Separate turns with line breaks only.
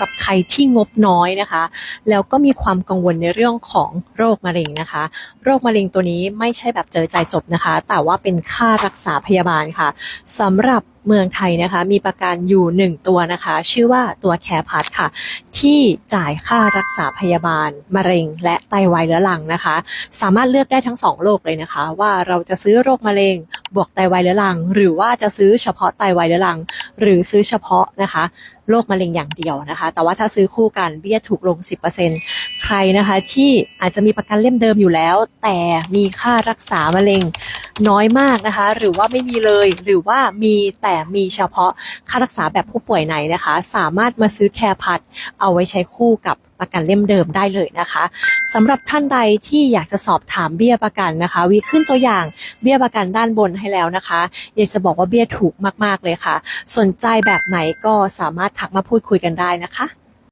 หรับใครที่งบน้อยนะคะ แล้วก็มีความกังวลในเรื่องของโรคมะเร็งนะคะ โรคมะเร็งตัวนี้ไม่ใช่แบบเจอใจจบนะคะ แต่ว่าเป็นค่ารักษาพยาบาลค่ะสำหรับเมืองไทยนะคะมีประกันอยู่หนึ่งตัวนะคะ ชื่อว่าตัวแคร์พัทค่ะ ที่จ่ายค่ารักษาพยาบาล มะเร็ง และไตวายเรื้อรังนะคะ สามารถเลือกได้ทั้งสองโรคเลยนะคะ ว่าเราจะซื้อโรคมะเร็ง บวกไตวายเรื้อรัง หรือว่าจะซื้อเฉพาะไตวายเรื้อรัง หรือซื้อเฉพาะนะคะโรคมะเร็งอย่างเดียวนะคะ แต่ว่าถ้าซื้อคู่กันเบี้ยถูกลง 10%ใครนะคะที่อาจจะมีประกันเล่มเดิมอยู่แล้ว แต่มีค่ารักษามะเร็ง น้อยมากนะคะ หรือว่าไม่มีเลยหรือว่ามีแต่มีเฉพาะค่ารักษาแบบผู้ป่วยไหนนะคะ สามารถมาซื้อแคร์พัดเอาไว้ใช้คู่กับประกันเล่มเดิมได้เลยนะคะสำหรับท่านใดที่อยากจะสอบถามเบี้ยประกันนะคะวีขึ้นตัวอย่างเบี้ยประกันด้านบนให้แล้วนะคะอยากจะบอกว่าเบี้ยถูกมาก ๆเลยค่ะ สนใจแบบไหนก็สามารถทักมาพูดคุยกันได้นะคะ